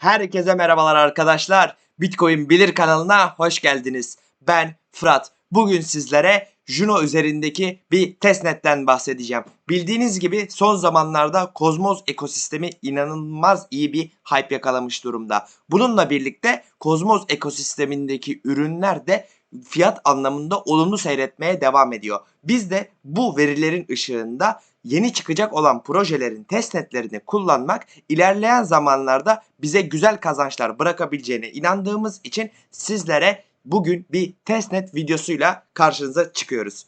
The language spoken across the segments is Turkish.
Herkese merhabalar arkadaşlar. Bitcoin Bilir kanalına hoş geldiniz. Ben Fırat. Bugün sizlere Juno üzerindeki bir testnetten bahsedeceğim. Bildiğiniz gibi son zamanlarda Kozmos ekosistemi inanılmaz iyi bir hype yakalamış durumda. Bununla birlikte Kozmos ekosistemindeki ürünler de fiyat anlamında olumlu seyretmeye devam ediyor. Biz de bu verilerin ışığında yeni çıkacak olan projelerin testnetlerini kullanmak ilerleyen zamanlarda bize güzel kazançlar bırakabileceğine inandığımız için sizlere bugün bir testnet videosuyla karşınıza çıkıyoruz.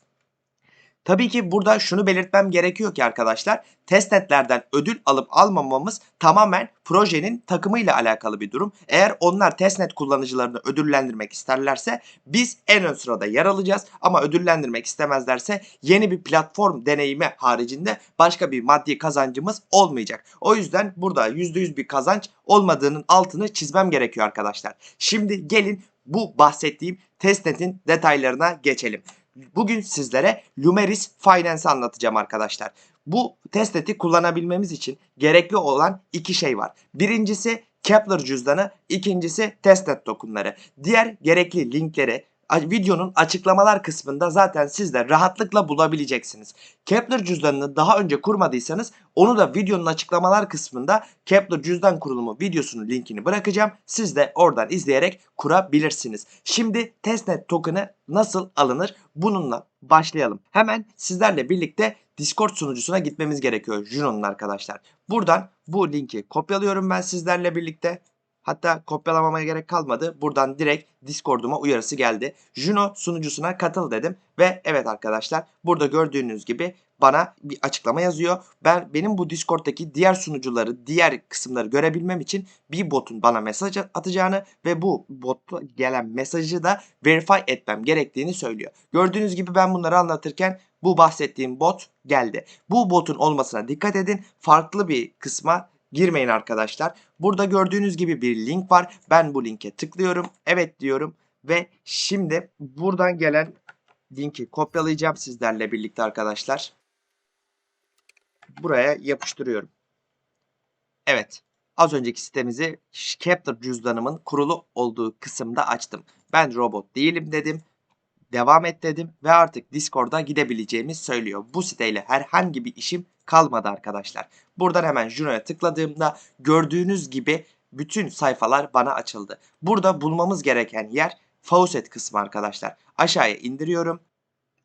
Tabii ki burada şunu belirtmem gerekiyor ki arkadaşlar testnetlerden ödül alıp almamamız tamamen projenin takımıyla alakalı bir durum. Eğer onlar testnet kullanıcılarını ödüllendirmek isterlerse biz en ön sırada yer alacağız ama ödüllendirmek istemezlerse yeni bir platform deneyimi haricinde başka bir maddi kazancımız olmayacak. O yüzden burada %100 bir kazanç olmadığının altını çizmem gerekiyor arkadaşlar. Şimdi gelin bu bahsettiğim testnetin detaylarına geçelim. Bugün sizlere Lumeris Finance anlatacağım arkadaşlar. Bu testneti kullanabilmemiz için gerekli olan iki şey var. Birincisi Kepler cüzdanı, ikincisi testnet tokenları. Diğer gerekli linkleri videonun açıklamalar kısmında zaten siz de rahatlıkla bulabileceksiniz. Kepler cüzdanını daha önce kurmadıysanız onu da videonun açıklamalar kısmında Kepler cüzdan kurulumu videosunun linkini bırakacağım. Siz de oradan izleyerek kurabilirsiniz. Şimdi testnet token'ı nasıl alınır? Bununla başlayalım. Hemen sizlerle birlikte Discord sunucusuna gitmemiz gerekiyor Juno'nun arkadaşlar. Buradan bu linki kopyalıyorum ben sizlerle birlikte. Hatta kopyalamama gerek kalmadı. Buradan direkt Discord'uma uyarısı geldi. Juno sunucusuna katıl dedim ve evet arkadaşlar burada gördüğünüz gibi bana bir açıklama yazıyor. Ben benim bu Discord'daki diğer sunucuları, diğer kısımları görebilmem için bir botun bana mesaj atacağını ve bu botta gelen mesajı da verify etmem gerektiğini söylüyor. Gördüğünüz gibi ben bunları anlatırken bu bahsettiğim bot geldi. Bu botun olmasına dikkat edin. Farklı bir kısma girmeyin arkadaşlar. Burada gördüğünüz gibi bir link var. Ben bu linke tıklıyorum. Evet diyorum ve şimdi buradan gelen linki kopyalayacağım sizlerle birlikte arkadaşlar. Buraya yapıştırıyorum. Evet. Az önceki sitemizi Kepler cüzdanımın kurulu olduğu kısımda açtım. Ben robot değilim dedim. Devam et dedim ve artık Discord'a gidebileceğimi söylüyor. Bu siteyle herhangi bir işim kalmadı arkadaşlar. Buradan hemen Juno'ya tıkladığımda gördüğünüz gibi bütün sayfalar bana açıldı. Burada bulmamız gereken yer faucet kısmı arkadaşlar. Aşağıya indiriyorum.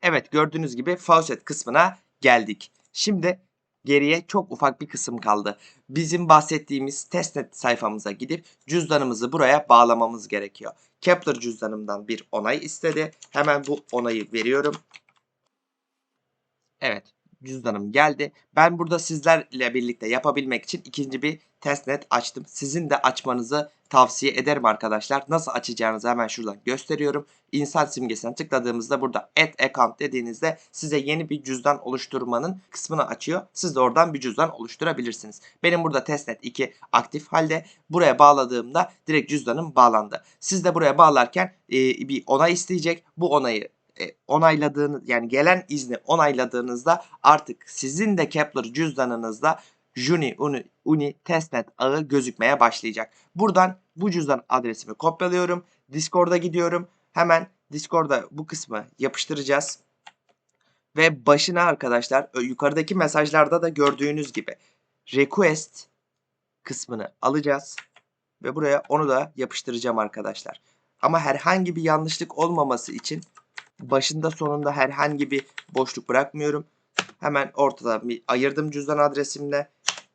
Evet gördüğünüz gibi faucet kısmına geldik. Şimdi geriye çok ufak bir kısım kaldı. Bizim bahsettiğimiz testnet sayfamıza gidip cüzdanımızı buraya bağlamamız gerekiyor. Kepler cüzdanımdan bir onay istedi. Hemen bu onayı veriyorum. Evet cüzdanım geldi. Ben burada sizlerle birlikte yapabilmek için ikinci bir testnet açtım. Sizin de açmanızı tavsiye ederim arkadaşlar. Nasıl açacağınızı hemen şuradan gösteriyorum. İnsan simgesine tıkladığımızda burada add account dediğinizde size yeni bir cüzdan oluşturmanın kısmını açıyor. Siz de oradan bir cüzdan oluşturabilirsiniz. Benim burada testnet 2 aktif halde. Buraya bağladığımda direkt cüzdanım bağlandı. Siz de buraya bağlarken e, bir onay isteyecek. Bu onayı onayladığınız yani gelen izni onayladığınızda artık sizin de Kepler cüzdanınızda Juni Uni, Uni testnet ağı gözükmeye başlayacak. Buradan bu cüzdan adresimi kopyalıyorum. Discord'a gidiyorum. Hemen Discord'a bu kısmı yapıştıracağız. Ve başına arkadaşlar yukarıdaki mesajlarda da gördüğünüz gibi request kısmını alacağız. Ve buraya onu da yapıştıracağım arkadaşlar. Ama herhangi bir yanlışlık olmaması için başında sonunda herhangi bir boşluk bırakmıyorum. Hemen ortada bir ayırdım cüzdan adresimle.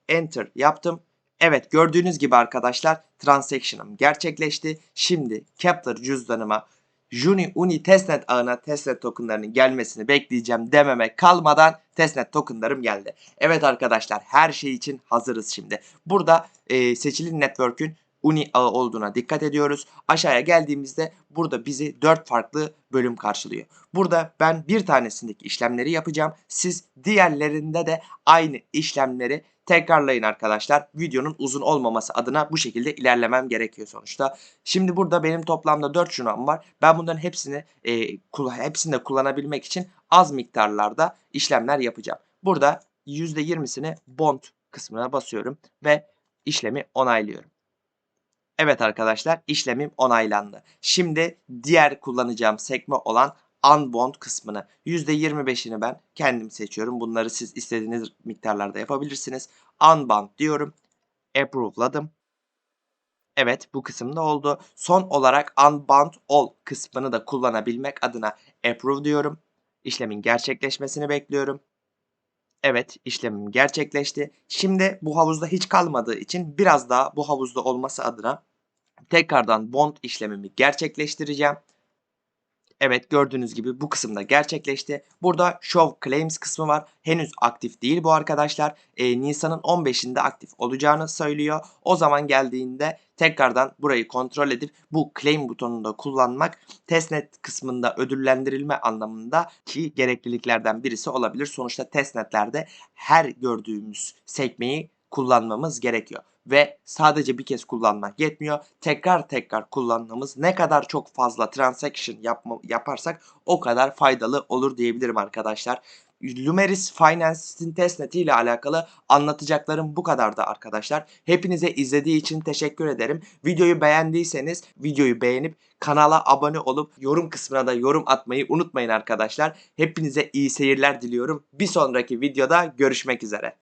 Enter yaptım. Evet gördüğünüz gibi arkadaşlar transaction'ım gerçekleşti. Şimdi Kepler cüzdanıma Juni Uni testnet ağına testnet tokenlarının gelmesini bekleyeceğim dememe kalmadan testnet tokenlarım geldi. Evet arkadaşlar her şey için hazırız şimdi. Burada e, seçili network'ün Uni ağı olduğuna dikkat ediyoruz. Aşağıya geldiğimizde burada bizi 4 farklı bölüm karşılıyor. Burada ben bir tanesindeki işlemleri yapacağım. Siz diğerlerinde de aynı işlemleri tekrarlayın arkadaşlar. Videonun uzun olmaması adına bu şekilde ilerlemem gerekiyor sonuçta. Şimdi burada benim toplamda 4 şunam var. Ben bunların hepsini e, hepsini de kullanabilmek için az miktarlarda işlemler yapacağım. Burada %20'sini bond kısmına basıyorum ve işlemi onaylıyorum. Evet arkadaşlar işlemim onaylandı. Şimdi diğer kullanacağım sekme olan unbound kısmını %25'ini ben kendim seçiyorum. Bunları siz istediğiniz miktarlarda yapabilirsiniz. Unbound diyorum. Approve'ladım. Evet bu kısımda oldu. Son olarak unbound all kısmını da kullanabilmek adına approve diyorum. İşlemin gerçekleşmesini bekliyorum. Evet işlemim gerçekleşti. Şimdi bu havuzda hiç kalmadığı için biraz daha bu havuzda olması adına tekrardan bond işlemimi gerçekleştireceğim. Evet gördüğünüz gibi bu kısımda gerçekleşti. Burada Show Claims kısmı var. Henüz aktif değil bu arkadaşlar. Ee, Nisan'ın 15'inde aktif olacağını söylüyor. O zaman geldiğinde tekrardan burayı kontrol edip bu claim butonunu da kullanmak testnet kısmında ödüllendirilme anlamında ki gerekliliklerden birisi olabilir. Sonuçta testnetlerde her gördüğümüz sekmeyi kullanmamız gerekiyor ve sadece bir kez kullanmak yetmiyor. Tekrar tekrar kullanmamız ne kadar çok fazla transaction yapma, yaparsak o kadar faydalı olur diyebilirim arkadaşlar. Lumeris Finance'in testneti ile alakalı anlatacaklarım bu kadardı arkadaşlar. Hepinize izlediği için teşekkür ederim. Videoyu beğendiyseniz videoyu beğenip kanala abone olup yorum kısmına da yorum atmayı unutmayın arkadaşlar. Hepinize iyi seyirler diliyorum. Bir sonraki videoda görüşmek üzere.